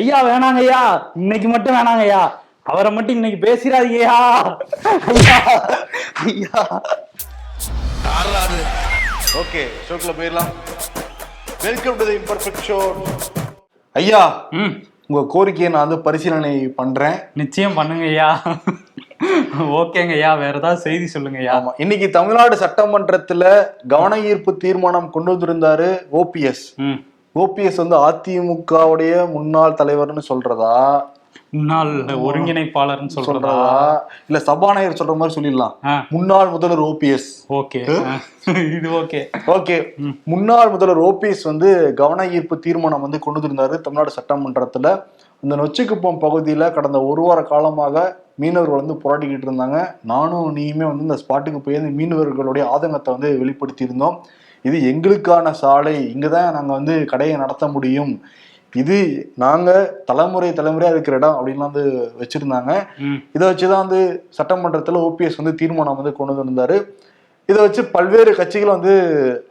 ஐயா வேணாங்க ஐயா இன்னைக்கு மட்டும் வேணாங்க ஐயா அவரை மட்டும் இன்னைக்கு பேசிடாதீங்கய்யா. ஐயா. ஐயா. ஓகே ஷோக்குள்ள போயிடலாம். Welcome to the imperfect show ஐயா ம். உங்க கோரிக்கையை நான் வந்து பரிசீலனை பண்றேன். நிச்சயம் பண்ணுங்க ஐயா ஓகேங்க ஐயா வேற ஏதாவது செய்தி சொல்லுங்க ஐயா ஆமா இன்னைக்கு தமிழ்நாடு சட்டமன்றத்துல கவன ஈர்ப்பு தீர்மானம் கொண்டு வந்திருந்தாரு ஓபிஎஸ் ம். ஓபிஎஸ் வந்து அதிமுகவுடைய முன்னாள் தலைவர்னு சொல்றதா? முன்னாள் ஒருங்கிணைப்பாளர்னு சொல்றதா? இல்ல சபாநாயகர் சொல்ற மாதிரி சொல்லிடலாம். முன்னாள் முதல்வர் ஓபிஎஸ். ஓகே. இது ஓகே. ஓகே. முன்னாள் முதல்வர் ஓபிஎஸ் வந்து கவன ஈர்ப்பு தீர்மானம் வந்து கொண்டு வந்திருந்தாரு தமிழ்நாடு சட்டமன்றத்துல. இந்த நொச்சிக்குப்பம் பகுதியில கடந்த ஒரு வார காலமாக மீனவர்கள் வந்து போராடிக்கிட்டு இருந்தாங்க. நானும் நீயுமே வந்து இந்த ஸ்பாட்டுக்கு போய் மீனவர்களுடைய ஆதங்கத்தை வந்து வெளிப்படுத்தி இருந்தோம் இது எங்களுக்கான சாலை இங்கதான் நாங்க வந்து கடையை நடத்த முடியும். இது நாங்க தலைமுறை தலைமுறையா இருக்கிற இடம் அப்படின்லாம் வந்து வச்சிருந்தாங்க. இதை வச்சுதான் வந்து சட்டமன்றத்துல ஓபிஎஸ் வந்து தீர்மானம் வந்து கொண்டு வந்திருந்தாரு. இதை வச்சு பல்வேறு கட்சிகள் வந்து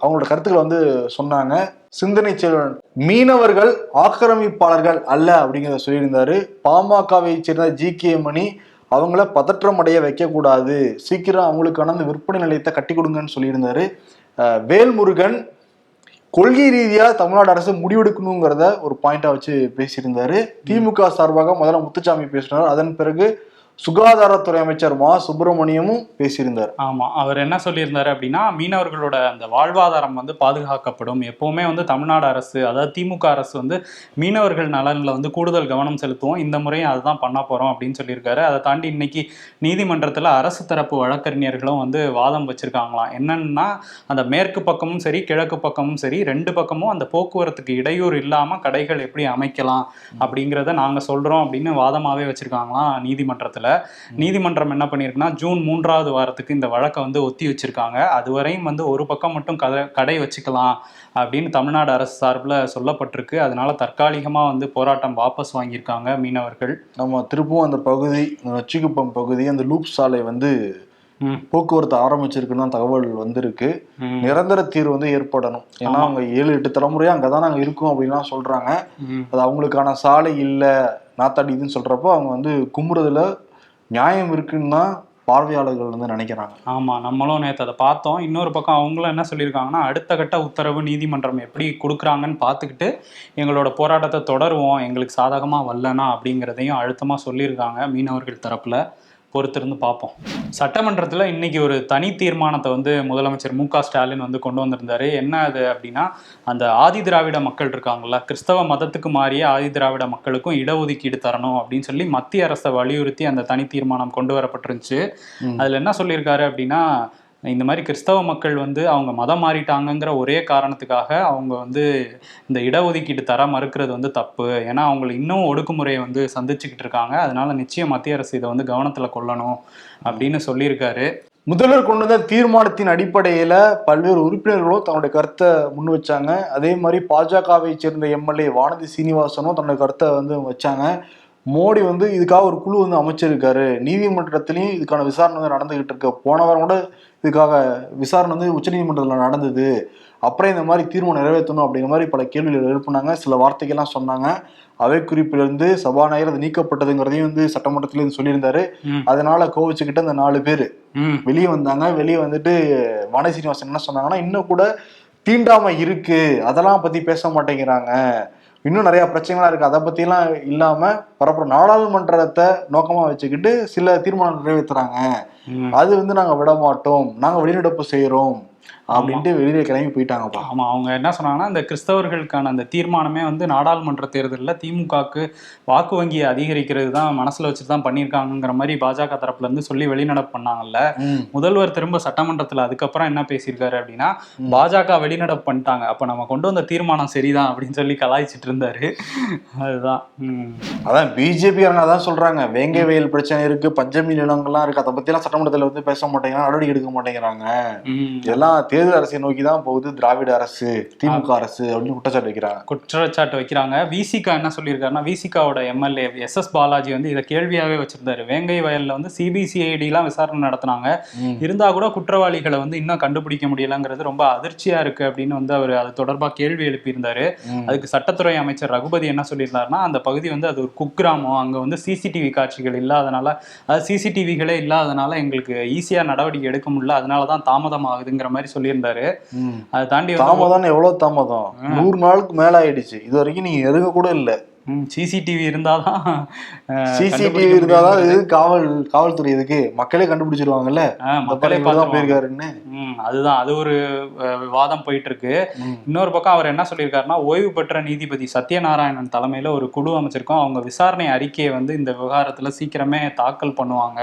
அவங்களோட கருத்துக்களை வந்து சொன்னாங்க. சிந்தனை செல்வன் மீனவர்கள் ஆக்கிரமிப்பாளர்கள் அல்ல அப்படிங்கிறத சொல்லியிருந்தாரு. பாமகவை சேர்ந்த ஜி கே மணி அவங்கள பதற்றம் அடைய வைக்கக்கூடாது. சீக்கிரம் அவங்களுக்கான அந்த விற்பனை நிலையத்தை கட்டி கொடுங்கன்னு சொல்லியிருந்தாரு. வேல்முருகன் கொள்கை ரீதியாக தமிழ்நாடு அரசு முடிவெடுக்கணுங்கிறத ஒரு பாயிண்டா வச்சு பேசியிருந்தாரு. திமுக சார்பாக முதல்ல முத்துச்சாமி பேசினார். அதன் பிறகு சுகாதாரத்துறை அமைச்சர் மா. சுப்பிரமணியமும் பேசியிருந்தார். ஆமா அவர் என்ன சொல்லியிருந்தாரு அப்படின்னா மீனவர்களோட அந்த வாழ்வாதாரம் வந்து பாதுகாக்கப்படும். எப்பவுமே வந்து தமிழ்நாடு அரசு அதாவது திமுக அரசு வந்து மீனவர்கள் நலன்ல வந்து கூடுதல் கவனம் செலுத்துவோம். இந்த முறையும் அதுதான் பண்ண போறோம் அப்படின்னு சொல்லியிருக்காரு. அதை தாண்டி இன்னைக்கு நீதிமன்றத்துல அரசு தரப்பு வழக்கறிஞர்களும் வந்து வாதம் வச்சிருக்காங்களாம். என்னன்னா அந்த மேற்கு பக்கமும் சரி கிழக்கு பக்கமும் சரி ரெண்டு பக்கமும் அந்த போக்குவரத்துக்கு இடையூறு இல்லாம கடைகள் எப்படி அமைக்கலாம் அப்படிங்கிறத நாங்க சொல்றோம் அப்படின்னு வாதமாவே வச்சிருக்காங்களாம் நீதிமன்றத்துல. நீதிமன்றம் என்ன பண்ணியிருக்குன்னா ஜூன் மூன்றாவது வாரத்துக்கு இந்த வழக்கை வந்து ஒத்தி வச்சிருக்காங்க. அதுவரையும் வந்து ஒரு பக்கம் மட்டும் கதை கடை வச்சுக்கலாம் அப்படின்னு தமிழ்நாடு அரசு சார்பில் சொல்லப்பட்டிருக்கு. அதனால தற்காலிகமாக வந்து போராட்டம் வாபஸ் வாங்கியிருக்காங்க மீனவர்கள். நம்ம திருப்பவும் அந்த பகுதி நொச்சிக்குப்பம் பகுதி அந்த லூப் சாலை வந்து போக்குவரத்து ஆரம்பிச்சிருக்குன்னு தான் தகவல் வந்திருக்கு. நிரந்தர தீர்வு வந்து ஏற்படணும். ஏன்னா அவங்க ஏழு எட்டு தலைமுறையா அங்கதான் நாங்க இருக்கோம் அப்படின்லாம் சொல்றாங்க. அது அவங்களுக்கான சாலை இல்ல நாத்தாடி இதுன்னு சொல்றப்போ அவங்க வந்து கும்புறதுல நியாயம் இருக்குன்னு தான் பார்வையாளர்கள் வந்து நினைக்கிறாங்க. ஆமாம் நம்மளும் நேற்று அதை பார்த்தோம். இன்னொரு பக்கம் அவங்களும் என்ன சொல்லியிருக்காங்கன்னா அடுத்த கட்ட உத்தரவு நீதிமன்றம் எப்படி கொடுக்குறாங்கன்னு பார்த்துக்கிட்டு எங்களோட போராட்டத்தை தொடருவோம் எங்களுக்கு சாதகமாக வரலனா அப்படிங்கிறதையும் அழுத்தமாக சொல்லியிருக்காங்க மீனவர்கள் தரப்பில். பொறுத்திருந்து பார்ப்போம். சட்டமன்றத்தில் இன்னைக்கு ஒரு தனி தீர்மானத்தை வந்து முதலமைச்சர் மு ஸ்டாலின் வந்து கொண்டு வந்திருந்தாரு. என்ன அது அப்படின்னா அந்த ஆதி திராவிட மக்கள் இருக்காங்கல்ல கிறிஸ்தவ மதத்துக்கு மாறிய ஆதி திராவிட மக்களுக்கும் இடஒதுக்கீடு தரணும் அப்படின்னு சொல்லி மத்திய அரசை வலியுறுத்தி அந்த தனி தீர்மானம் கொண்டு வரப்பட்டிருந்துச்சு. அதுல என்ன சொல்லியிருக்காரு அப்படின்னா இந்த மாதிரி கிறிஸ்தவ மக்கள் வந்து அவங்க மதம் மாறிட்டாங்கங்கிற ஒரே காரணத்துக்காக அவங்க வந்து இந்த இடஒதுக்கீடு தர மறுக்கிறது வந்து தப்பு. ஏன்னா அவங்களை இன்னும் ஒடுக்குமுறையை வந்து சந்திச்சுக்கிட்டு இருக்காங்க. அதனால நிச்சயம் மத்திய அரசு இதை வந்து கவனத்தில் கொள்ளணும் அப்படின்னு சொல்லியிருக்காரு. முதல்வர் கொண்டு வந்த தீர்மானத்தின் அடிப்படையில் பல்வேறு உறுப்பினர்களும் தன்னுடைய கருத்தை முன் வச்சாங்க. அதே மாதிரி பாஜகவை சேர்ந்த எம்எல்ஏ வானதி சீனிவாசனும் தன்னுடைய கருத்தை வந்து வச்சாங்க. மோடி வந்து இதுக்காக ஒரு குழு வந்து அமைச்சிருக்காரு. நீதிமன்றத்திலையும் இதுக்கான விசாரணை வந்து நடந்துகிட்டு இருக்கு. போன வாரம் கூட இதுக்காக விசாரணை வந்து உச்சநீதிமன்றத்தில் நடந்தது. அப்புறம் இந்த மாதிரி தீர்மானம் நிறைவேற்றணும் அப்படிங்கிற மாதிரி பல கேள்விகள் எழுப்புனாங்க. சில வார்த்தைகள்லாம் சொன்னாங்க. அவை குறிப்பிலிருந்து சபாநாயகர் அது நீக்கப்பட்டதுங்கிறதையும் வந்து சட்டமன்றத்திலே வந்து சொல்லியிருந்தாரு. அதனால கோவிச்சுக்கிட்ட அந்த நாலு பேர் வெளியே வந்தாங்க. வெளியே வந்துட்டு வாணி சீனிவாசன் என்ன சொன்னாங்கன்னா இன்னும் கூட தீண்டாமை இருக்கு. அதெல்லாம் பத்தி பேச மாட்டேங்கிறாங்க. இன்னும் நிறைய பிரச்சனைகளா இருக்கு. அதை பத்திலாம் இல்லாம பரப்புற நாடாளுமன்றத்தை நோக்கமா வச்சுக்கிட்டு சில தீர்மானம் நிறைவேத்துறாங்க. ம். அது வந்து நாங்க விட மாட்டோம் நாங்க வெளிநடப்பு செய்யறோம் அப்படின்ட்டு வெளியில கிளம்பி போயிட்டாங்கப்பா. ஆமா அவங்க என்ன சொன்னாங்கன்னா இந்த கிறிஸ்தவர்களுக்கான அந்த தீர்மானமே வந்து நாடாளுமன்ற தேர்தலில் திமுகவுக்கு வாக்கு வங்கியை அதிகரிக்கிறது தான் மனசுல வச்சுட்டு தான் பண்ணியிருக்காங்கங்கிற மாதிரி பாஜக தரப்புல இருந்து சொல்லி வெளிநடப்பு பண்ணாங்கல்ல. முதல்வர் திரும்ப சட்டமன்றத்துல அதுக்கப்புறம் என்ன பேசியிருக்காரு அப்படின்னா பாஜக வெளிநடப்பு பண்ணிட்டாங்க. அப்ப நம்ம கொண்டு வந்த தீர்மானம் சரிதான் அப்படின்னு சொல்லி கலாய்ச்சிட்டு இருந்தாரு. அதுதான். அதான் பிஜேபி அதான் சொல்றாங்க. வேங்கை வயல் பிரச்சனை இருக்கு பஞ்சமி நிலங்கள்லாம் இருக்கு. அதை எல்லாம் சட்டமன்றத்துல வந்து பேச மாட்டேங்கிறாங்க நடவடிக்கை எடுக்க மாட்டேங்கிறாங்க. ம். இதெல்லாம் தேர்தல் அரசியல் நோக்கி தான் போகுது திராவிட அரசு திமுக அரசு அப்படின்னு குற்றச்சாட்டு வைக்கிறாங்க. குற்றச்சாட்டு வைக்கிறாங்க. விசிகா என்ன சொல்லியிருக்காருன்னா விசிகாவோட எம்எல்ஏ எஸ் எஸ் பாலாஜி வந்து இதை கேள்வியாவே வச்சிருந்தாரு. வேங்கை வயல்ல வந்து சிபிசிஐடி எல்லாம் விசாரணை நடத்தினாங்க. இருந்தா கூட குற்றவாளிகளை வந்து இன்னும் கண்டுபிடிக்க முடியலங்கிறது ரொம்ப அதிர்ச்சியா இருக்கு அப்படின்னு வந்து அவர் அது தொடர்பா கேள்வி எழுப்பியிருந்தாரு. அதுக்கு சட்டத்துறை அமைச்சர் ரகுபதி என்ன சொல்லியிருந்தாருன்னா அந்த பகுதி வந்து அது ஒரு குக்கிராமம். அங்க வந்து சிசிடிவி காட்சிகள் இல்லாதனால அதாவது சிசிடிவிகளே இல்லாதனால எங்களுக்கு ஈஸியா நடவடிக்கை எடுக்க முடியல. அதனால தான் தாமதம் ஆகுதுங்கிற மாதிரி சொல்லியிருந்தாரு. அதை தாண்டி தாமதம் எவ்வளவு தாமதம்? நூறு நாளுக்கு மேல ஆயிடுச்சு. இது வரைக்கும் நீங்க நெருங்க கூட இல்ல. சிசிடிவி இருந்தாதான் சிசிடிவி இருந்தாதான். இது காவல் காவல்துறை இதுக்கு மக்களே கண்டுபிடிச்சிருவாங்கல்ல? மக்களே பார்த்துருவாங்க. போயிருக்காருன்னு. அதுதான். அது ஒரு அஹ், விவாதம் போயிட்டு இருக்கு. இன்னொரு பக்கம் அவர் என்ன சொல்லியிருக்காருன்னா ஓய்வு பெற்ற நீதிபதி சத்யநாராயணன் தலைமையில ஒரு குழு அமைச்சிருக்கோம். அவங்க விசாரணை அறிக்கையை வந்து இந்த விவகாரத்துல சீக்கிரமே தாக்கல் பண்ணுவாங்க.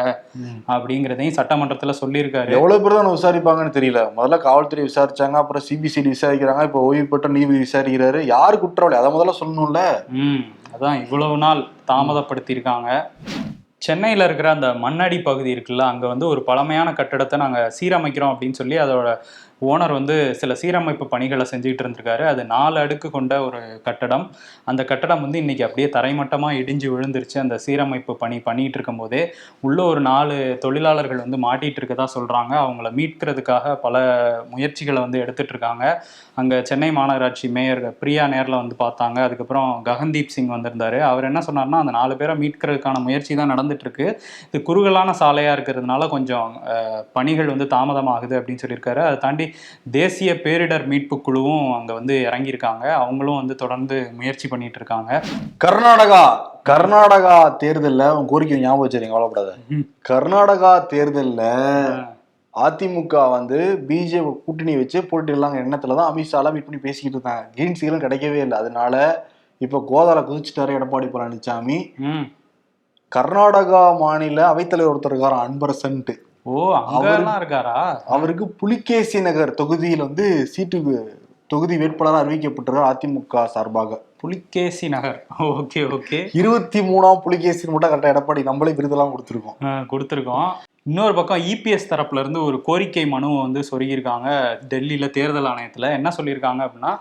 அப்படிங்கிறதையும் சட்டமன்றத்துல சொல்லியிருக்காரு. எவ்வளவு பேர் தான் விசாரிப்பாங்கன்னு தெரியல. முதல்ல காவல்துறை விசாரிச்சாங்க அப்புறம் சிபிசிடி விசாரிக்கிறாங்க இப்போ ஓய்வு பெற்ற நீதிபதி விசாரிக்கிறாரு. யாரு குற்றவாளி? அதை முதல்ல சொல்லணும்ல. அதான் இவ்வளவு நாள் தாமதப்படுத்தியிருக்காங்க. சென்னையில் இருக்கிற அந்த மண்ணடி பகுதி இருக்குல்ல அங்கே வந்து ஒரு பழமையான கட்டடத்தை நாங்கள் சீரமைக்கிறோம் அப்படின்னு சொல்லி அதோட ஓனர் வந்து சில சீரமைப்பு பணிகளை செஞ்சுக்கிட்டு இருந்திருக்காரு. அது நாலு அடுக்கு கொண்ட ஒரு கட்டடம். அந்த கட்டடம் வந்து இன்னைக்கு அப்படியே தரைமட்டமாக இடிஞ்சு விழுந்துருச்சு. அந்த சீரமைப்பு பணி பண்ணிகிட்டு இருக்கும்போதே உள்ளே ஒரு நாலு தொழிலாளர்கள் வந்து மாட்டிகிட்டு இருக்கதா சொல்கிறாங்க அவங்கள மீட்கிறதுக்காக பல முயற்சிகளை வந்து எடுத்துட்டு இருக்காங்க. சென்னை மாநகராட்சி மேயர் பிரியா நேரில் வந்து பார்த்தாங்க. அதுக்கப்புறம் ககன்தீப் சிங் வந்திருந்தார். அவர் என்ன சொன்னார்னா அந்த நாலு பேரை மீட்கிறதுக்கான முயற்சி தான் நடந்துட்டுருக்கு. இது குறுகலான சாலையாக இருக்கிறதுனால கொஞ்சம் பணிகள் வந்து தாமதமாகுது அப்படின்னு சொல்லியிருக்காரு. அதை தாண்டி தேசிய பேரிடர் மீட்பு குழுவும் அங்க வந்து இறங்கியிருக்காங்க. அவங்களும் வந்து தொடர்ந்து முயற்சி பண்ணிட்டு இருக்காங்க கர்நாடகா கர்நாடகா தேர்தல்ல உன் கோரிக்கை ஞாபகம் வச்சிருங்க கவலைப்படாத. கர்நாடகா தேர்தல்ல அதிமுக வந்து பிஜேபி கூட்டணி வச்சு போட்டிடலாங்க எண்ணத்துல தான் அமித்ஷாலாம் மீட் பண்ணி பேசிக்கிட்டு இருந்தாங்க. கிரீன் சிக்னல் கிடைக்கவே இல்லை. அதனால இப்ப கோதால குதிச்சுட்டாரு எடப்பாடி பழனிசாமி கர்நாடகா மாநில அவைத்தலைவர் ஒருத்தர் இருக்காரு அன்பரசன்ட்டு. ஓ அங்கெல்லாம் இருக்காரா? அவருக்கு புலிகேசி நகர் தொகுதியில் வந்து சீட்டு தொகுதி வேட்பாளராக அறிவிக்கப்பட்டிருக்கார் அதிமுக சார்பாக. புலிகேசி நகர். Okay okay. இருபத்தி மூணாம் புலிகேசி மட்டும் கரெக்டாக எடப்பாடி நம்மளே விருதெல்லாம் கொடுத்துருக்கோம். கொடுத்துருக்கோம். இன்னொரு பக்கம் இபிஎஸ் தரப்புல இருந்து ஒரு கோரிக்கை மனுவை வந்து சொருகியிருக்காங்க. டெல்லியில தேர்தல் ஆணையத்துல. என்ன சொல்லியிருக்காங்க அப்படின்னா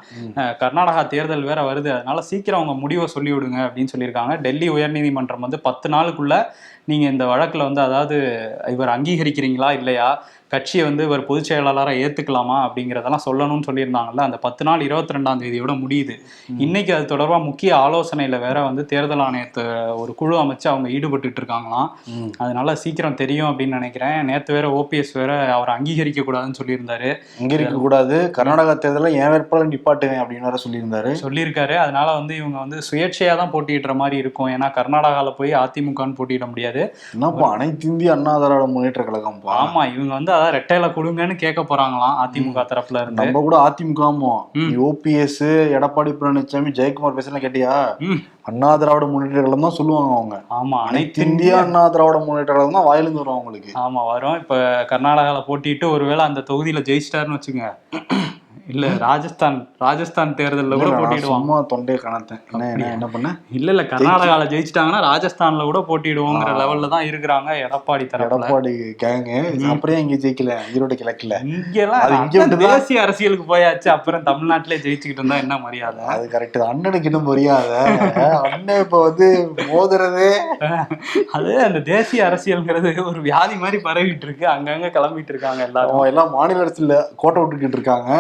கர்நாடகா தேர்தல் வேற வருது. அதனால சீக்கிரம் அவங்க முடிவை சொல்லி விடுங்க அப்படின்னு சொல்லியிருக்காங்க. டெல்லி உயர்நீதிமன்றம் வந்து பத்து நாளுக்குள்ள நீங்க இந்த வழக்குல வந்து அதாவது இவர் அங்கீகரிக்கிறீங்களா இல்லையா? கட்சியை வந்து இவர் பொதுச் செயலாளராக ஏத்துக்கலாமா அப்படிங்கிறதெல்லாம் சொல்லணும்னு சொல்லியிருந்தாங்கல்ல அந்த பத்து நாள் இருபத்தி ரெண்டாம் தேதியோட முடியுது. இன்னைக்கு அது தொடர்பா முக்கிய ஆலோசனையில வேற வந்து தேர்தல் ஆணையத்தை ஒரு குழு அமைச்சு அவங்க ஈடுபட்டுட்டு இருக்காங்களாம். அதனால சீக்கிரம் தெரியும் அப்படின்னு நினைக்கிறேன். நேத்து வேற ஓபிஎஸ் வேற அவரை அங்கீகரிக்க கூடாதுன்னு சொல்லியிருந்தாரு. இங்க இருக்க கூடாது. கர்நாடகா தேர்தலில் என் வேட்பாளர் நிப்பாட்டுவேன் அப்படின்னு வேற சொல்லியிருந்தாரு. சொல்லியிருக்காரு. அதனால வந்து இவங்க வந்து சுயேட்சையா தான் போட்டியிடுற மாதிரி இருக்கும். ஏன்னா கர்நாடகால போய் அதிமுகன்னு போட்டியிட முடியாது. என்னப்பா அனைத்து இந்திய அண்ணா திராவிட முன்னேற்ற கழகம்ப்பா. ஆமா இவங்க வந்து ரெட்டையில கொடுங்கன்னு கேட்க போறாங்களாம் அதிமுக தரப்புல இருந்து. நம்ம கூட அதிமுகமோ. ஓபிஎஸ் எடப்பாடி பழனிசாமி ஜெயக்குமார் பேசலாம் கேட்டியா. அண்ணா திராவிட முன்னேற்ற கழகம் தான் சொல்லுவாங்க அவங்க. ஆமா அனைத்து அனைத்து இந்திய அண்ணா திராவிட முன்னேற்ற கழகம் தான் வாயிலிருந்து வரும் அவங்களுக்கு ஆமா வரும். இப்ப கர்நாடகால போட்டிட்டு ஒருவேளை அந்த தொகுதியில ஜெயிச்சிட்டாருன்னு வச்சுங்க இல்ல ராஜஸ்தான் ராஜஸ்தான் தேர்தல்ல கூட போட்டிடுவாங்க தொண்டையை கணத்தேன் என்ன பண்ண? இல்ல இல்ல கர்நாடகால ஜெயிச்சிட்டாங்கன்னா ராஜஸ்தான்ல கூட போட்டிடுவோங்கிற லெவல்ல தான் இருக்கிறாங்க எடப்பாடி தரப்புல. எடப்பாடி கேங்கு அப்புறம் இங்க ஜெயிக்கல? ஈரோடு கிழக்குல. இங்கெல்லாம் இங்க. தேசிய அரசியலுக்கு போயாச்சு. அப்புறம் தமிழ்நாட்டிலே ஜெயிச்சுக்கிட்டு இருந்தா என்ன மரியாதை? அது கரெக்ட் அண்ணனுக்கு இன்னும் புரியாத. அண்ணன் இப்ப வந்து மோதுறதே. அது அந்த தேசிய அரசியல்ங்கிறது ஒரு வியாதி மாதிரி பரவிட்டு இருக்கு. அங்கங்க கிளம்பிட்டு இருக்காங்க எல்லாரும். எல்லாம் மாநில அரசுல கோட்டை விட்டுக்கிட்டு இருக்காங்க.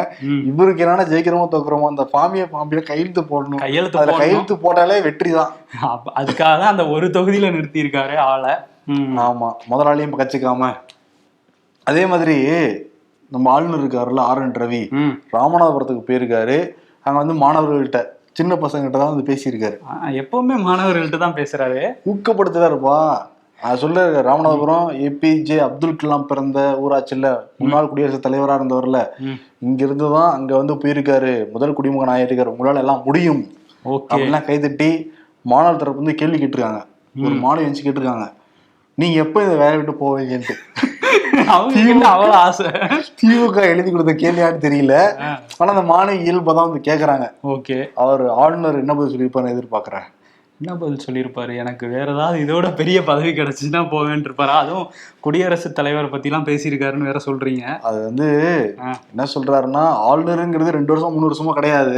இவருக்கு என்னன்னா ஜெயிக்கிறோமோ தோக்குறோமோ அந்த பாமிய பாம்பிய கையெழுத்து போடணும். கையெழுத்து அதுல. கையெழுத்து போட்டாலே வெற்றி தான் அதுக்காக தான் அந்த ஒரு தொகுதியில நிறுத்தி இருக்காரு ஆளை. ஆமா முதலாளியும் கச்சிக்காம. அதே மாதிரி நம்ம ஆளுநர் இருக்காருல்ல ஆர் என் ரவி. ராமநாதபுரத்துக்கு போயிருக்காரு. அங்க வந்து மாணவர்கள்ட்ட சின்ன பசங்ககிட்ட தான் வந்து பேசியிருக்காரு. எப்பவுமே மாணவர்கள்ட்ட தான் பேசுறாரு. ஊக்கப்படுத்துறாருப்பா அது சொல்ல ராமநாதபுரம் ஏபிஜே அப்துல் கலாம் பிறந்த ஊராட்சியில் முன்னாள் குடியரசுத் தலைவரா இருந்தவர்ல. இங்க இருந்து தான் அங்க வந்து போயிருக்காரு. முதல் குடிமகன் ஆயிருக்காரு. உங்களால எல்லாம் முடியும். ஓகே. அப்படிலாம் கைதட்டி மாணவர் தரப்பு வந்து கேள்வி கேட்டிருக்காங்க. ஒரு மாணவி வந்து கேட்டிருக்காங்க. நீங்க எப்ப இந்த வேலையை விட்டு போவீங்கன்ட்டு. அவ்வளவு ஆசை. திமுக எழுதி கொடுத்த கேள்வியான்னு தெரியல. ஆனா அந்த மாணவி இயல்பா தான் வந்து கேக்குறாங்க. ஓகே. அவர் ஆளுநர் என்ன பதில் சொல்லியிருப்பாரு எதிர்பார்க்கறேன். என்ன பதில் சொல்லியிருப்பாரு? எனக்கு வேற ஏதாவது இதோட பெரிய பதவி கிடைச்சுன்னா போவேன் இருப்பாரா? அதுவும் குடியரசுத் தலைவர் பத்திலாம் பேசியிருக்காருன்னு வேற சொல்றீங்க. அது வந்து. என்ன சொல்றாருன்னா ஆளுநருங்கிறது ரெண்டு வருஷம் மூணு வருஷமா கிடையாது.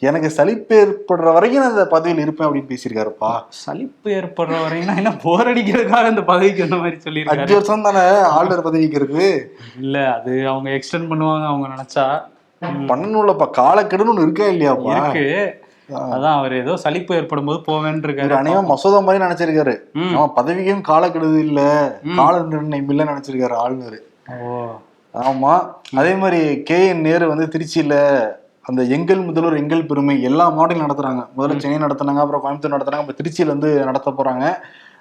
எனக்கு சலிப்பு ஏற்படுற வரைக்கும் நான் இந்த பதவியில் இருப்பேன் அப்படின்னு பேசியிருக்காருப்பா. சலிப்பு ஏற்படுற வரையும் என்ன போர் அடிக்கிறதுக்காக இந்த பதவிக்கு அந்த மாதிரி அஞ்சு சொல்லியிருக்காரு வருஷம் தானே ஆளுநர் பதவிக்கு இருக்கு இல்ல அது அவங்க எக்ஸ்டெண்ட் பண்ணுவாங்க அவங்க நினைச்சா. பண்ணணும்லப்பா. காலக்கெடுன்னு ஒண்ணு இருக்கா இல்லையாப்பா? இருக்கு. அதான் அவர் ஏதோ சலிப்பு ஏற்படும் போது போவேன்னு இருக்காரு அநேகம் மசோதா மாதிரி நினைச்சிருக்காரு. ம். அவன் பதவிக்கும் காலக்கெடுது இல்ல. கால நிர்ணயம் இல்ல நினைச்சிருக்காரு ஆளுநர். ஆமா அதே மாதிரி கே என் நேரு வந்து திருச்சியில அந்த எங்கள் முதல்வர் எங்கள் பெருமை எல்லா மாவட்டங்களும் நடத்துறாங்க. முதல்ல சென்னை நடத்துனாங்க அப்புறம் கோயம்புத்தூர் நடத்துனாங்க இப்ப திருச்சியில வந்து நடத்த போறாங்க.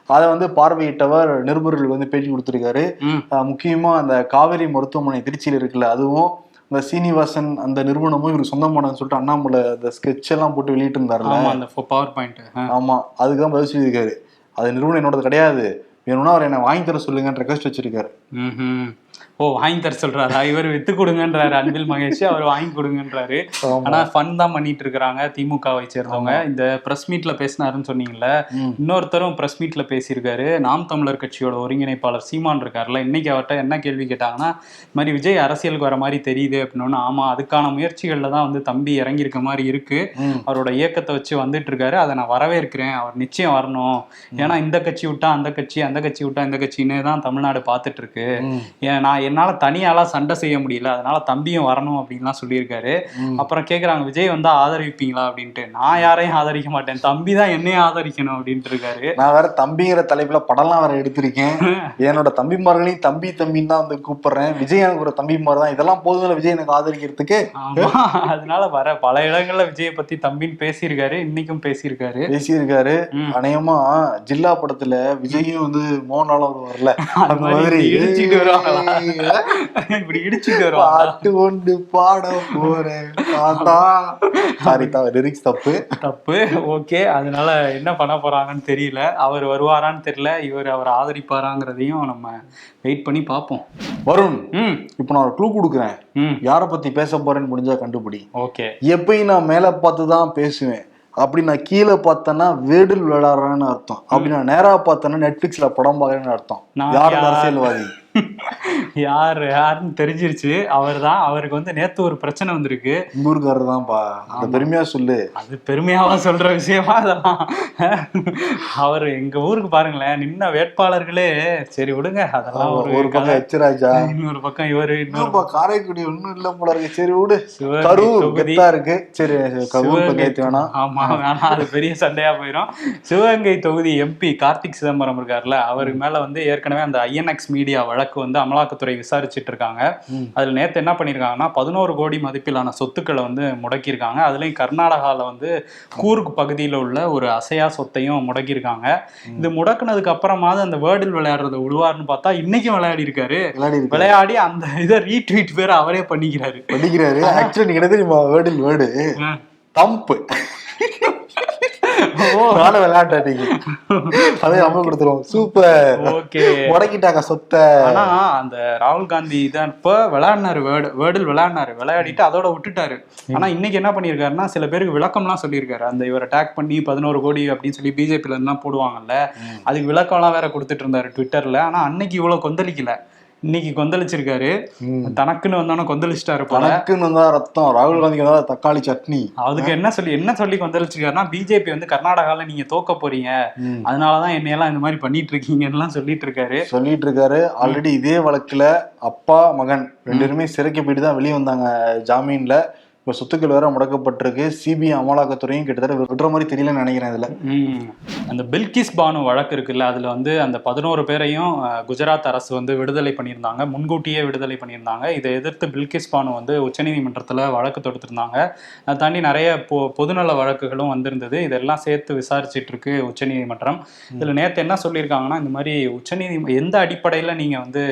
அதை வந்து பார்வையிட்டவர் நிருபர்களுக்கு வந்து பேட்டி கொடுத்திருக்காரு. முக்கியமா அந்த காவேரி மருத்துவமனை திருச்சியில இருக்குல்ல அதுவும் இந்த சீனிவாசன் அந்த நிறுவனமும் இவருக்கு சொந்தமானதுன்னு சொல்லிட்டு அண்ணாமலை அந்த ஸ்கெட்ச் எல்லாம் போட்டு வெளியிட்டு இருந்தாருல அந்த பவர் பாயிண்ட் ஆமா அதுக்கு தான் பதில் சொல்லியிருக்காரு. அது நிறுவனம் என்னோடது கிடையாது. வேணும்னா அவர் என்ன வாங்கி தர சொல்லுங்கன்னு ரெக்வஸ்ட் வச்சிருக்காரு. ஓ வாங்கி தர சொல்றாரா? இவர் வித்து கொடுங்கன்றாரு அன்பில் மகேஷ். அவர் வாங்கி கொடுங்கன்றாரு. ஆனா ஃபன் தான் பண்ணிட்டு இருக்கிறாங்க திமுகவை சேர்ந்தவங்க. இந்த பிரஸ் மீட்ல பேசினாருன்னு சொன்னீங்கல்ல. இன்னொருத்தரும் பிரஸ் மீட்ல பேசியிருக்காரு. நாம் தமிழர் கட்சியோட ஒருங்கிணைப்பாளர் சீமான் இருக்காருல்ல இன்னைக்கு அவர்கிட்ட என்ன கேள்வி கேட்டாங்கன்னா இந்த மாதிரி விஜய் அரசியலுக்கு வர மாதிரி தெரியுது அப்படின்னு. ஆமா அதுக்கான முயற்சிகள்ல தான் வந்து தம்பி இறங்கியிருக்க மாதிரி இருக்கு. அவரோட இயக்கத்தை வச்சு வந்துட்டு இருக்காரு. அதை நான் வரவேற்கிறேன். அவர் நிச்சயம் வரணும். ஏன்னா இந்த கட்சி விட்டா அந்த கட்சி அந்த கட்சி விட்டா இந்த கட்சின்னு தான் தமிழ்நாடு பார்த்துட்டு இருக்கு. ம். நான் என்னால தனியாலாம் சண்டை செய்ய முடியல அதனால தம்பியும் வரணும் அப்படின்லாம் சொல்லியிருக்காரு. அப்புறம் கேக்குறாங்க விஜய் வந்தா ஆதரிப்பீங்களா? அப்படின்ட்டு. நான் யாரையும் ஆதரிக்க மாட்டேன். தம்பி தான் என்னையும் ஆதரிக்கணும் அப்படின்ட்டு இருக்காரு. நான் வேற தம்பிங்கிற தலைப்புல படம்லாம் வேற எடுத்திருக்கேன். என்னோட தம்பிமார்களையும் தம்பி தம்பின்னு தான் வந்து கூப்பிடுறேன். விஜய் எனக்கு ஒரு தம்பிமார் தான். இதெல்லாம் போதும் விஜய் எனக்கு ஆதரிக்கிறதுக்கு? அதனால வர பல இடங்கள்ல விஜயை பத்தி தம்பின்னு பேசியிருக்காரு. இன்னைக்கும் பேசியிருக்காரு. பேசியிருக்காரு. அநேகமா ஜில்லா படத்துல விஜயும் வந்து மோகன்லாலும் வருவார்ல. அந்த அந்த மாதிரி? இப்படி இடிச்சுட்டு பாட்டு கொண்டு பாட போறேன். சாரி லிரிக்ஸ் தப்பு. தப்பு. ஓகே அதனால என்ன பண்ண போறாங்கன்னு தெரியல. அவர் வருவாரான்னு தெரியல. இவர் அவர் ஆதரிப்பாராங்கிறதையும் நம்ம வெயிட் பண்ணி பார்ப்போம். வருண் ம். இப்போ நான் ஒரு க்ளூ கொடுக்குறேன். ம். யாரை பத்தி பேச போறேன்னு முடிஞ்சா கண்டுபிடி. ஓகே எப்பயும் நான் மேல பார்த்து தான் பேசுவேன். அப்படி நான் கீழே பார்த்தேன்னா வேடில் விளையாடுறேன்னு அர்த்தம். அப்படி நான் நேரா பார்த்தேன்னா நெட்ஃபிளிக்ஸ்ல படம் பார்க்கறேன்னு அர்த்தம். யார்? அரசியல்வாதி? யார் யாருன்னு தெரிஞ்சிருச்சு. அவர் தான் அவருக்கு வந்து நேத்து ஒரு பிரச்சனை வந்திருக்கு. ஊருக்காரர் தான்ப்பா அந்த பெருமையா சொல்லு. அது பெருமையாவா சொல்ற விஷயமா அதெல்லாம். அவர் எங்க ஊருக்கு பாருங்களேன் நின்ன வேட்பாளர்களே. சரி விடுங்க அதெல்லாம் ஒரு பக்கம். எச்சராஜா இன்னொரு பக்கம் இவரு இன்னொரு காரைக்குடி ஒண்ணும் இல்ல போல இருக்கு. சரி விடு. கரூர் கெத்தா இருக்கு. சரி கரூர் வேணாம். ஆமா வேணாம் அது பெரிய சண்டையா போயிடும் சிவகங்கை தொகுதி எம்பி கார்த்திக் சிதம்பரம் இருக்காருல்ல அவருக்கு மேல வந்து ஏற்கனவே அந்த ஐஎன்எக்ஸ் மீடியா வழக்கு வந்து அமலாக்கத்துறை விசாரிச்சுட்டு இருக்காங்க. அதுல நேத்து என்ன பண்ணிருக்காங்கன்னா பதினோரு கோடி மதிப்பிலான சொத்துக்களை வந்து முடக்கியிருக்காங்க. அதுலயும் கர்நாடகால வந்து கூர்க் பகுதியில உள்ள ஒரு அசையா சொத்தையும் முடக்கியிருக்காங்க. இது முடக்குனதுக்கு அப்புறமாவது அந்த வேர்டில் விளையாடுறத விடுவார்னு பார்த்தா இன்னைக்கும் விளையாடி இருக்காரு விளையாடி அந்த இதை ரீட்வீட் பேர் அவரே பண்ணிக்கிறாரு. படிக்கிறாரு ஆக்சுவலி நீங்க என்ன தெரியுமா? வேர்டில் வேர்டு. தம்பு. விளையாட்டேன் நீங்க அதே நம்ம கொடுத்துருவோம். சூப்பர். ஓகே. முடக்கிட்டாங்க சொத்தை. ஆனா அந்த ராகுல் காந்தி தான் இப்ப விளையாடினாரு வேர்டு வேர்டில் விளையாடினாரு. விளையாடிட்டு அதோட விட்டுட்டாரு. ஆனா இன்னைக்கு என்ன பண்ணிருக்காருன்னா சில பேருக்கு விளக்கம்லாம் சொல்லியிருக்காரு. அந்த இவர் அட்டாக் பண்ணி பதினோரு கோடி அப்படின்னு சொல்லி பிஜேபில இருந்துலாம் போடுவாங்கல்ல. அதுக்கு விளக்கம்லாம் வேற கொடுத்துட்டு இருந்தாரு ட்விட்டர்ல ஆனா அன்னைக்கு இவ்வளவு கொந்தளிக்கல. இன்னைக்கு கொந்தளிச்சிருக்காரு. தனக்குன்னு வந்தோன்னே கொந்தளிச்சிட்டாரு தனக்குன்னு வந்தா ரத்தம் ராகுல் காந்திக்கு வந்தா தக்காளி சட்னி. அதுக்கு என்ன சொல்லி என்ன சொல்லி கொந்தளிச்சிருக்காருன்னா பிஜேபி வந்து கர்நாடகால நீங்க தோக்க போறீங்க. அதனாலதான் என்னையெல்லாம் இந்த மாதிரி பண்ணிட்டு இருக்கீங்கன்னு சொல்லிட்டு இருக்காரு சொல்லிட்டு இருக்காரு ஆல்ரெடி இதே வழக்குல அப்பா மகன் ரெண்டு பேருமே சிறைக்கு போயிட்டு தான் வெளியே வந்தாங்க ஜாமீன்ல. இப்ப சொத்துக்கள் வேற முடக்கப்பட்டிருக்கு. சிபிஐ அமலாக்கத்துறையும் கிட்டத்தட்ட விடுற மாதிரி தெரியலன்னு நினைக்கிறேன் இதுல. அந்த பில்கிஸ் பானு வழக்கு இருக்குல்ல அதுல வந்து அந்த பதினோரு பேரையும் குஜராத் அரசு வந்து விடுதலை பண்ணியிருந்தாங்க. முன்கூட்டியே விடுதலை பண்ணியிருந்தாங்க. இதை எதிர்த்து பில்கிஸ் பானு வந்து உச்சநீதிமன்றத்தில் வழக்கு தொடுத்திருந்தாங்க. அதை தாண்டி நிறைய பொ பொதுநல வழக்குகளும் வந்திருந்தது. இதெல்லாம் சேர்த்து விசாரிச்சிட்டு இருக்கு உச்சநீதிமன்றம். இதுல நேற்று என்ன சொல்லியிருக்காங்கன்னா இந்த மாதிரி உச்சநீதி எந்த அடிப்படையில் நீங்கள் வந்து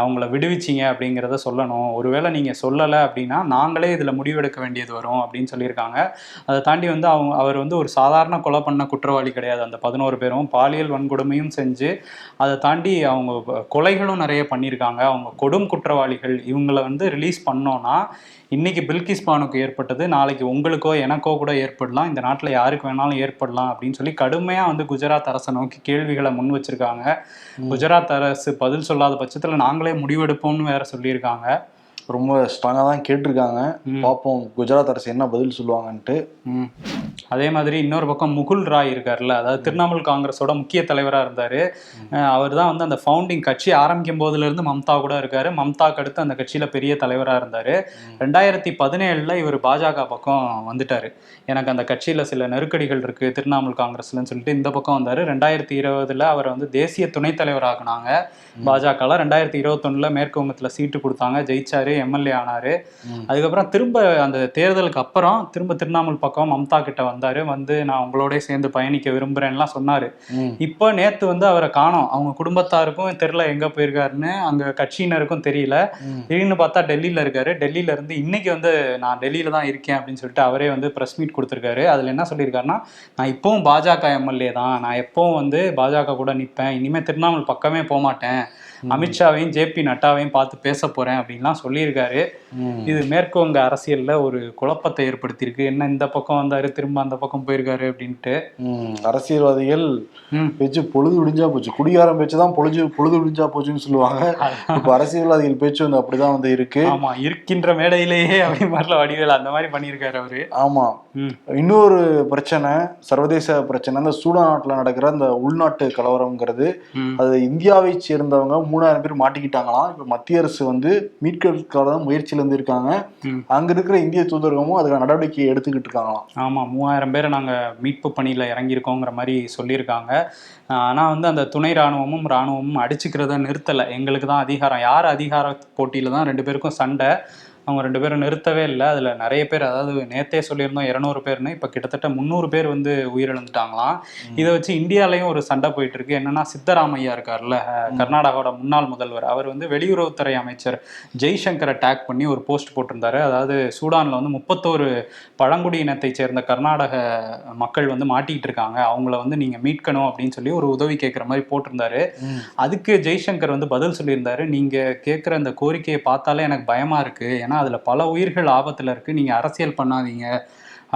அவங்கள விடுவிச்சிங்க அப்படிங்கிறத சொல்லணும். ஒருவேளை நீங்கள் சொல்லலை அப்படின்னா நாங்களே இதில் முடிவெடுக்க வேண்டியது வரும் அப்படின்னு சொல்லியிருக்காங்க. அதை தாண்டி வந்து அவங்க அவர் வந்து ஒரு சாதாரண கொலை பண்ண குற்றவாளி கிடையாது. அந்த பதினோரு பேரும் பாலியல் வன்கொடுமையும் செஞ்சு அதை தாண்டி அவங்க கொலைகளும் நிறைய பண்ணியிருக்காங்க. அவங்க கொடும் குற்றவாளிகள் இவங்களை வந்து ரிலீஸ் பண்ணோன்னா இன்னைக்கு பில்கிஸ் பானுக்கு ஏற்பட்டது நாளைக்கு உங்களுக்கோ எனக்கோ கூட ஏற்படலாம். இந்த நாட்டில் யாருக்கு வேணாலும் ஏற்படலாம் அப்படின்னு சொல்லி கடுமையாக வந்து குஜராத் அரசை நோக்கி கேள்விகளை முன் வச்சிருக்காங்க. குஜராத் அரசு பதில் சொல்லாத பட்சத்தில் நாங்களே முடிவெடுப்போம்னு வேற சொல்லியிருக்காங்க. ரொம்ப ஸ்ட்ராங்கா தான் கேட்டிருக்காங்க. பார்ப்போம் குஜராத் அரசு என்ன பதில் சொல்லுவாங்கன்ட்டு. அதே மாதிரி இன்னொரு பக்கம் முகுல் ராய் இருக்கார்ல அதாவது திரிணாமுல் காங்கிரஸோட முக்கிய தலைவராக இருந்தார். அவர் தான் வந்து அந்த ஃபவுண்டிங் கட்சி ஆரம்பிக்கும் போதுல இருந்து மம்தா கூட இருக்காரு. மம்தாக்கு அடுத்து அந்த கட்சியில் பெரிய தலைவராக இருந்தார். ரெண்டாயிரத்தி பதினேழில் இவர் பாஜக பக்கம் வந்துட்டார். எனக்கு அந்த கட்சியில் சில நெருக்கடிகள் இருக்குது திரிணாமுல் காங்கிரஸ்லன்னு சொல்லிட்டு இந்த பக்கம் வந்தார். ரெண்டாயிரத்தி இருபதுல அவரை வந்து தேசிய துணைத் தலைவராக்குனாங்க பாஜகவில் ரெண்டாயிரத்தி இருபத்தொன்னில் மேற்கு வங்கத்தில் சீட்டு கொடுத்தாங்க ஜெயிச்சாரு. எம்எல்ஏ ஆனார். அதுக்கப்புறம் திரும்ப அந்த தேர்தலுக்கு அப்புறம் திரும்ப திருவண்ணாமலை பக்கம் மம்தா கிட்ட வந்தாரு. வந்து நான் உங்களோடய சேர்ந்து பயணிக்க விரும்புறேன்லாம் சொன்னாரு. இப்போ நேத்து வந்து அவரை காணோம். அவங்க குடும்பத்தாருக்கும் தெரியல எங்க போயிருக்காருன்னு அங்க கட்சியினருக்கும் தெரியல. திடீர்னு பார்த்தா டெல்லியில இருக்காரு. டெல்லியில இருந்து இன்னைக்கு வந்து நான் டெல்லியில தான் இருக்கேன் அப்படின்னு சொல்லிட்டு அவரே வந்து பிரஸ் மீட் கொடுத்துருக்காரு. அதுல என்ன சொல்லியிருக்காருன்னா நான் இப்பவும் பாஜக எம்எல்ஏ தான். நான் எப்பவும் வந்து பாஜக கூட நிற்பேன் இனிமே திருவண்ணாமலை பக்கமே போக மாட்டேன் அமித்ஷாவையும் ஜேபி நட்டாவையும் பார்த்து பேச போறேன் அப்படின்லாம் சொல்லியிருக்காரு. இது மேற்கு வங்க அரசியல்ல ஒரு குழப்பத்தை ஏற்படுத்தியிருக்கு. என்ன இந்த பக்கம் வந்தாரு திரும்ப அந்த பக்கம் போயிருக்காரு அப்படின்ட்டு. அரசியல்வாதிகள். பேச்சு பொழுது விடிஞ்சா போச்சு. குடிகாரம் பேச்சு தான் பொழுது பொழுது விடிஞ்சா போச்சுன்னு சொல்லுவாங்க. இப்ப அரசியல்வாதிகள் பேச்சு வந்து அப்படிதான் வந்து இருக்கு. ஆமா இருக்கின்ற மேடையிலேயே அப்படி மாதிரில வடிவேல் அந்த மாதிரி பண்ணியிருக்காரு அவரு. ஆமா. இன்னொரு பிரச்சனை சர்வதேச பிரச்சனை இந்த சூடான் நாட்டுல நடக்கிற அந்த உள்நாட்டு கலவரம்ங்கிறது. அது இந்தியாவை சேர்ந்தவங்க மூணாயிரம் பேர் மாட்டிக்கிட்டாங்களாம். இப்ப மத்திய அரசு வந்து மீட்கிறதுக்காக முயற்சியில இருந்து இருக்காங்க. அங்க இருக்கிற இந்திய தூதரகமும் அதுக்கான நடவடிக்கை எடுத்துக்கிட்டு இருக்காங்களாம். ஆமா மூவாயிரம் பேரை நாங்க மீட்பு பணியில இறங்கியிருக்கோங்கிற மாதிரி சொல்லியிருக்காங்க. ஆனா வந்து அந்த துணை ராணுவமும் ராணுவமும் அடிச்சுக்கிறத நிறுத்தலை. எங்களுக்கு தான் அதிகாரம். யார் அதிகார போட்டியில தான் ரெண்டு பேருக்கும் சண்டை? அவங்க ரெண்டு பேரும் நிறுத்தவே இல்லை. அதில் நிறைய பேர் அதாவது நேத்தே சொல்லியிருந்தோம் இரநூறு பேர்னு இப்போ கிட்டத்தட்ட முந்நூறு பேர் வந்து உயிரிழந்துட்டாங்களாம். இதை வச்சு இந்தியாலையும் ஒரு சண்டை போயிட்டு இருக்கு என்னன்னா சித்தராமையா இருக்கார்ல கர்நாடகாவோட முன்னாள் முதல்வர். அவர் வந்து வெளியுறவுத்துறை அமைச்சர் ஜெய்சங்கரை டேக் பண்ணி ஒரு போஸ்ட் போட்டிருந்தாரு. அதாவது சூடான்ல வந்து முப்பத்தோரு பழங்குடி இனத்தை சேர்ந்த கர்நாடக மக்கள் வந்து மாட்டிக்கிட்டு இருக்காங்க. அவங்கள வந்து நீங்க மீட்கணும் அப்படின்னு சொல்லி ஒரு உதவி கேட்குற மாதிரி போட்டிருந்தாரு. அதுக்கு ஜெய்சங்கர் வந்து பதில் சொல்லியிருந்தாரு. நீங்க கேட்குற அந்த கோரிக்கையை பார்த்தாலே எனக்கு பயமா இருக்கு. ஏன்னா அதில் பல உயிர்கள் ஆபத்தில் இருக்குது நீங்கள் அரசியல் பண்ணாதீங்க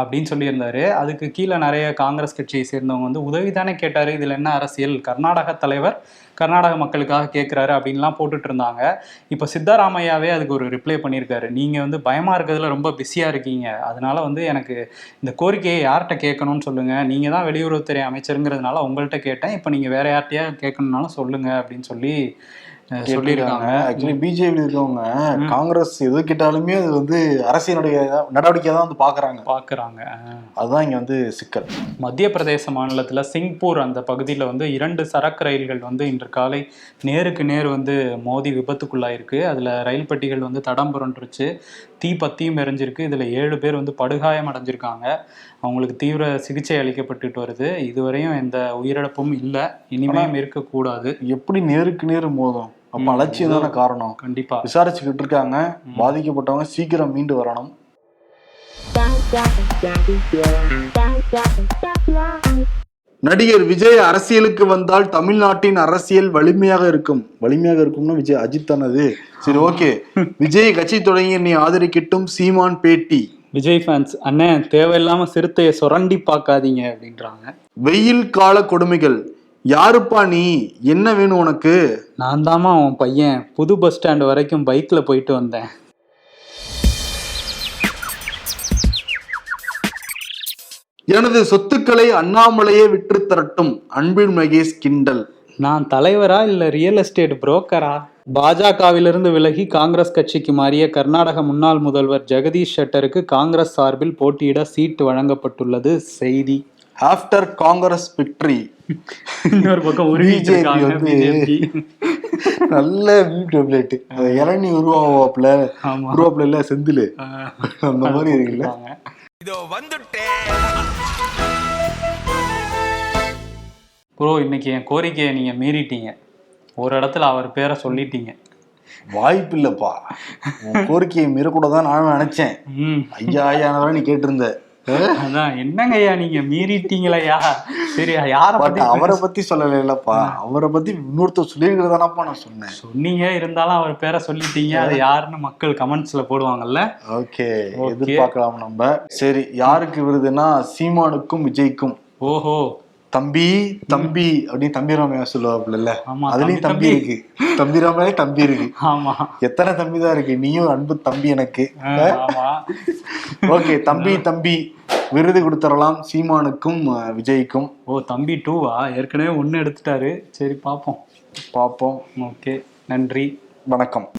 அப்படின்னு சொல்லியிருந்தாரு. அதுக்கு கீழே நிறைய காங்கிரஸ் கட்சியை சேர்ந்தவங்க வந்து உதவி தானே கேட்டார். இதில் என்ன அரசியல்? கர்நாடக தலைவர் கர்நாடக மக்களுக்காக கேட்குறாரு அப்படின்லாம் போட்டுட்டு இருந்தாங்க. இப்போ சித்தராமையாவே அதுக்கு ஒரு ரிப்ளை பண்ணியிருக்காரு. நீங்கள் வந்து பயமாக இருக்கிறதுல ரொம்ப பிஸியாக இருக்கீங்க. அதனால வந்து எனக்கு இந்த கோரிக்கையை யார்கிட்ட கேட்கணும்னு சொல்லுங்கள் நீங்கள் தான் வெளியுறவுத்துறை அமைச்சருங்கிறதுனால உங்கள்கிட்ட கேட்டேன். இப்போ நீங்கள் வேற யார்கிட்டயா கேட்கணுன்னாலும் சொல்லுங்கள் அப்படின்னு சொல்லி சொல்லியிருக்காங்க. ஆக்சுவலி பிஜேபி இருக்கவங்க காங்கிரஸ் எது கேட்டாலுமே அது வந்து அரசியல் நடவடிக்கை தான் வந்து பாக்குறாங்க. பாக்குறாங்க. அதுதான் இங்க வந்து சிக்கல். மத்திய பிரதேச மாநிலத்துல சிங்பூர் அந்த பகுதியில் வந்து இரண்டு சரக்கு ரயில்கள் வந்து இன்று காலை நேருக்கு நேர் வந்து மோதி விபத்துக்குள்ளாயிருக்கு. அதில் ரயில் பெட்டிகள் வந்து தடம் புரண்டுருச்சு. தீ பத்தியும் எரிஞ்சிருக்கு. இதில் ஏழு பேர் வந்து படுகாயம் அடைஞ்சிருக்காங்க. அவங்களுக்கு தீவிர சிகிச்சை அளிக்கப்பட்டுட்டு வருது. இதுவரையும் எந்த உயிரிழப்பும் இல்லை. இனிமேலும் இருக்கக்கூடாது. எப்படி நேருக்கு நேர் மோதும்? அப்ப அலட்சியம் தானே காரணம். கண்டிப்பா. விசாரிச்சுக்கிட்டு இருக்காங்க பாதிக்கப்பட்டவங்க சீக்கிரம் மீண்டு வரணும். நடிகர் விஜய் அரசியலுக்கு வந்தால் தமிழ்நாட்டின் அரசியல் வலிமையாக இருக்கும். வலிமையாக இருக்கும்னா விஜய் அஜித் தானது? சரி ஓகே. விஜய் கட்சி தொடங்கி நீ ஆதரிக்கட்டும் சீமான் பேட்டி. விஜய் ஃபேன்ஸ் அண்ணே தேவையில்லாம சிறுத்தையை சுரண்டி பார்க்காதீங்க அப்படின்றாங்க. வெயில் கால கொடுமைகள். யாருப்பா நீ? என்ன வேணும் உனக்கு? நான் தாம்மா உன் பையன். புது பஸ் ஸ்டாண்ட் வரைக்கும் பைக்ல போயிட்டு வந்தேன். எனது சொத்துக்களை அண்ணாமலையே விற்று தரட்டும் அன்பில் மகேஷ் கிண்டல். நான் தலைவரா இல்ல ரியல் எஸ்டேட் புரோக்கரா பாஜகவிலிருந்து விலகி காங்கிரஸ் கட்சிக்கு மாறிய கர்நாடக முன்னாள் முதல்வர் ஜெகதீஷ் ஷெட்டருக்கு காங்கிரஸ் சார்பில் போட்டியிட சீட்டு வழங்கப்பட்டுள்ளது செய்தி. ஆஃப்டர் காங்கிரஸ் விக்டரி இன்னொரு பக்கம் பிஜேபி நல்ல டெப்லெட் இளநீ உருவாவாப்புல ஆமா. உருவாப்புல இல்ல செந்தில். அந்த மாதிரி இருக்குல்ல. இதோ வந்துட்டேன் ப்ரோ இன்னைக்கு என் கோரிக்கையை நீங்க மீறிட்டீங்க. ஒரு இடத்துல அவர் பேரை சொல்லிட்டீங்க. வாய்ப்பு இல்லப்பா கோரிக்கையை மீறக்கூடாதான் நானும் நினைச்சேன். ஐயா ஐயா நீ கேட்டிருந்த. அதான் என்னங்க ஐயா நீங்க? மீறிட்டீங்களா சரி யார பத்தி அவரை பத்தி சொல்லல இல்லப்பா. அவரை பத்தி இன்னொருத்தர் சொல்லியிருக்கிறதானப்பா நான் சொன்னேன். சொன்னீங்க இருந்தாலும் அவர் பேரை சொல்லிட்டீங்க. அது யாருன்னு மக்கள் கமெண்ட்ஸ்ல போடுவாங்கல்ல. ஓகே. எதிர்பார்க்கலாம் நம்ம. சரி யாருக்கு விருதுன்னா சீமானுக்கும் விஜய்க்கும். ஓஹோ. தம்பி தம்பி அப்படின்னு தம்பி ராமையா சொல்லுவாப்புல அதுலயும் தம்பி, இருக்கு. தம்பி ராமையா தம்பி இருக்கு. ஆமா. எத்தனை தம்பி தான் இருக்கு? நீயும் அன்பு தம்பி எனக்கு. ஓகே தம்பி தம்பி. விருது கொடுத்துடலாம் சீமானுக்கும் விஜய்க்கும். ஓ தம்பி டூவா ஏற்கனவே ஒன்னு எடுத்துட்டாரு. சரி பாப்போம். பார்ப்போம் ஓகே நன்றி. வணக்கம்.